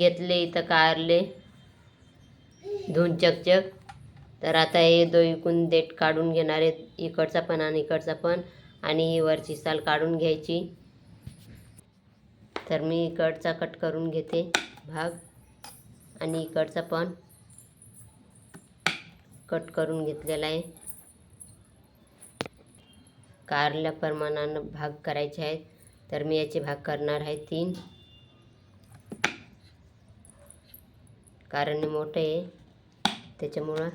घेतले इथं कारले. धुवून चकचक. तर आता हे दो इकून देठ काढून घेणार आहेत. इकडचा पण आणि इकडचा पण. आणि ही वरची साल काढून घ्यायची. तर मी इकडचा कट करून घेते भाग. आणि इकडचा पण कट करून घेतलेला आहे. कारल्या प्रमाणानं भाग करायचे आहेत. तर मी याचे भाग करणार आहे तीन. कारण मोठं आहे त्याच्यामुळं.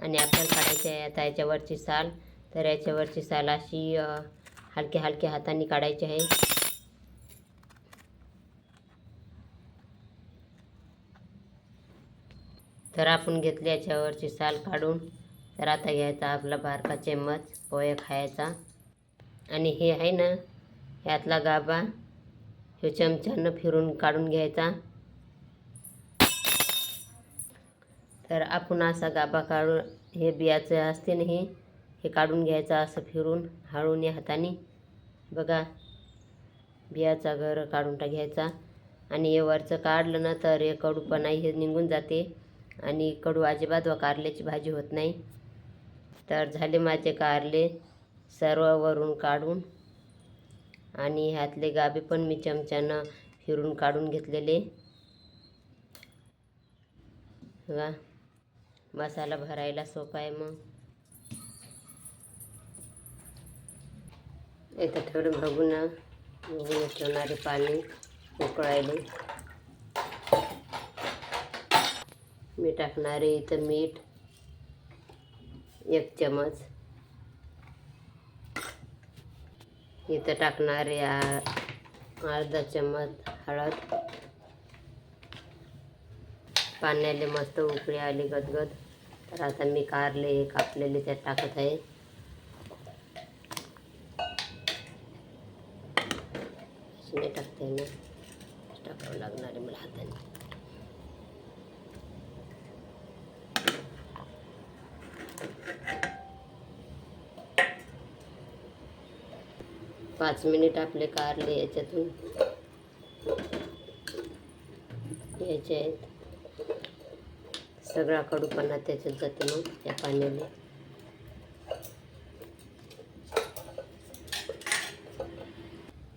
आणि आपल्याला काढायचे आहे आता याच्यावरची साल. तर याच्यावरची साल अशी हलक्या हलक्या हाताने काढायची आहे. तर आपण घेतली याच्यावरची साल काढून. तर आता घ्यायचा आपला बारका चम्मच पोहे खायचा. आणि हे आहे ना ह्यातला गाभा. हे चमच्यानं फिरून काढून घ्यायचा. तर आपण असा गाभा काढून हे बियाचं असते ना हे हे काढून घ्यायचं असं फिरून हळून या हाताने. बघा बियाचा घर काढून टाकायचा आणि हे वरचं काढलं ना तर हे कडूपणा हे निघून जाते. आणि कडू अजिबात व कारल्याची भाजी होत नाही. तर झाले माझे कारले सर्व वरून काढून. आणि ह्यातले गाभे पण मी चमच्यानं फिरून काढून घेतलेले. वा मसाला भरायला सोपा आहे मग. इथं थोडं बघून बघून ठेवणारे पाणी उकळायले. मी टाकणारे इथं मीठ एक चमच. इथं टाकणारे आ- अर्धा चमच हळद. पाण्याले मस्त उकळी आली गदगद. तर आता मी कारले हे कापलेले त्यात टाकत आहे. अशी नाही टाकते ना. टाकावं लागणार आहे मला हाताने. पाच मिनिट आपले कारले याच्यातून. याचे आहेत. सगळा कडूपणा त्याच्यात जाते मग त्या पाण्याने.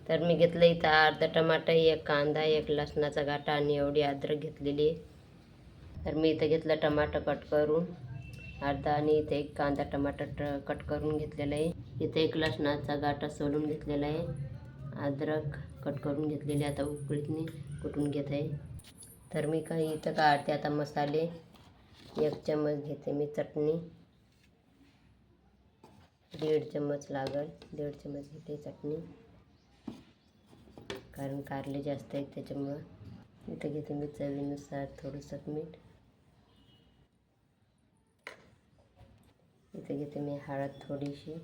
तर मी घेतलं इथं अर्धा टमाटा एक कांदा एक लसणाचा गाठा आणि एवढी अद्रक घेतलेली आहे. तर मी इथं घेतलं टमाटर कट करून अर्धा आणि इथे एक कांदा टमाटर ट कट करून घेतलेला आहे. इथे एक लसणाचा गाठा सोलून घेतलेला आहे. अद्रक कट करून घेतलेले आता उकळीतनी कुटून घेत आहे. तर मी काही इथं काढते. आता मसाले एक चम्मच घेते मी चटणी. दीड चम्मच लागल. दीड चम्मच घेते चटणी. कारण कारले जास्त आहेत त्याच्यामुळं. इथं घेते मी चवीनुसार थोडंसं मीठ. इथं घेते मी हळद थोडीशी.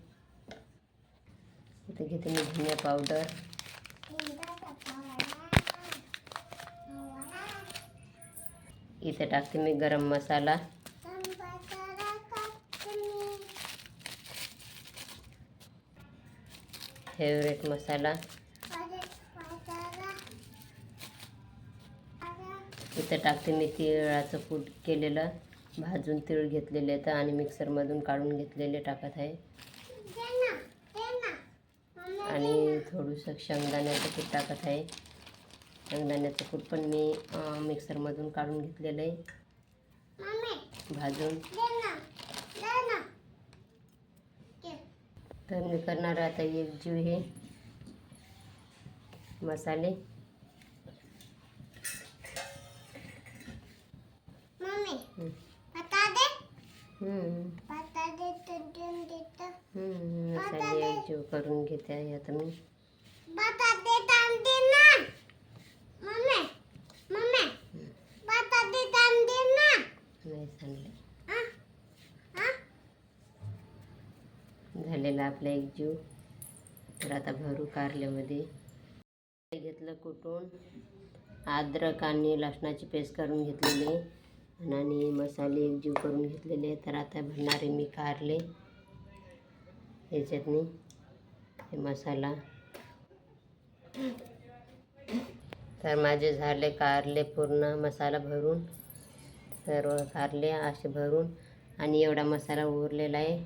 इथे घेते मी धनिया पावडर. इथे टाकते मी गरम मसाला. फेवरेट मसाला. इथं टाकते मी तिळाचं कूट केलेलं. भाजून तीळ घेतलेले आहेत आणि मिक्सरमधून काढून घेतलेले टाकत आहे. आणि थोडंसं शेंगदाण्याचं कूट टाकत आहे. शेंगदाण्याचं कूट पण मी मिक्सरमधून काढून घेतलेलं आहे. भाजून. तर मी करणार आता एक जीव हे मसाले. हम्म. हम्म. हम्म, मसाले एक जीव करून घेते आहे आता मी. नाही सांगले. झालेला आपला एक जीव. तर आता भरू कारल्यामध्ये. घेतलं कुटून अद्रक आणि लसणाची पेस्ट करून घेतलेली. आणि मसाले एक जीव करून घेतलेले. तर आता भरणारे मी कारले. याच्यातनी. मसाला. तर माझे झाले कारले पूर्ण मसाला भरून. सर्व कारले असे भरून आणि एवढा मसाला उरलेला आहे.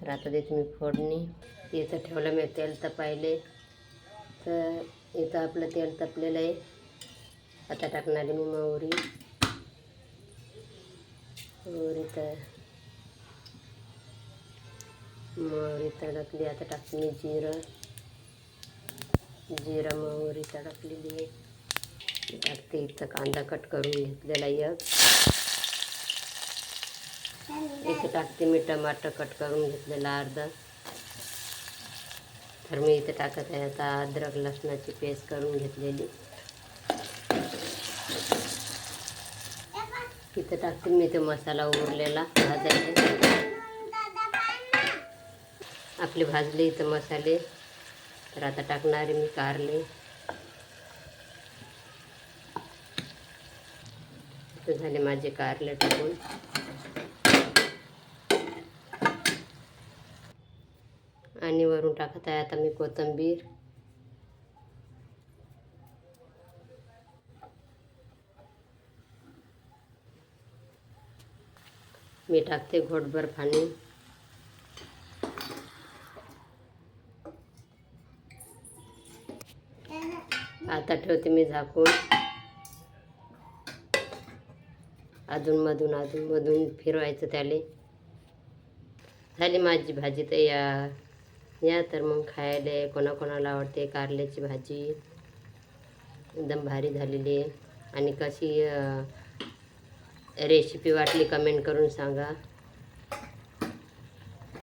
तर आता देते मी फोडणी. इथं ठेवलं मी तेल तपायले. तर इथं आपलं तेल तपलेलं आहे. आता टाकणार मी मोहरी. मोहरी तर मोहरी तडकली आता टाकते मी जिरं. जिरा मोहरी तडकलेली आहे. टाकते इथं कांदा कट करून घेतलेला एक. इथे टाकते मी टमाटर कट करून घेतलेला अर्धा. तर मी इथे टाकत आहे आता अद्रक लसणाची पेस्ट करून घेतलेली. इथं टाकते मी ते मसाला उरलेला भाजायचे. आपले भाजले इथं मसाले. तर आता टाकणारे मी कारले. इथं झाले माझे कारले टाकून. आणि वरून टाकत आहे आता मी कोथिंबीर. मी टाकते घोटभर पाणी. आता ठेवते मी झाकून. अधूनमधून अधूनमधून फिरवायचं त्याले. झाली माझी भाजी तर या या तर मग खायला कोणाकोणाला आवडते कारल्याची भाजी. एकदम भारी झालेली आहे. आणि कशी रेसिपी वाटली कमेंट करून सांगा.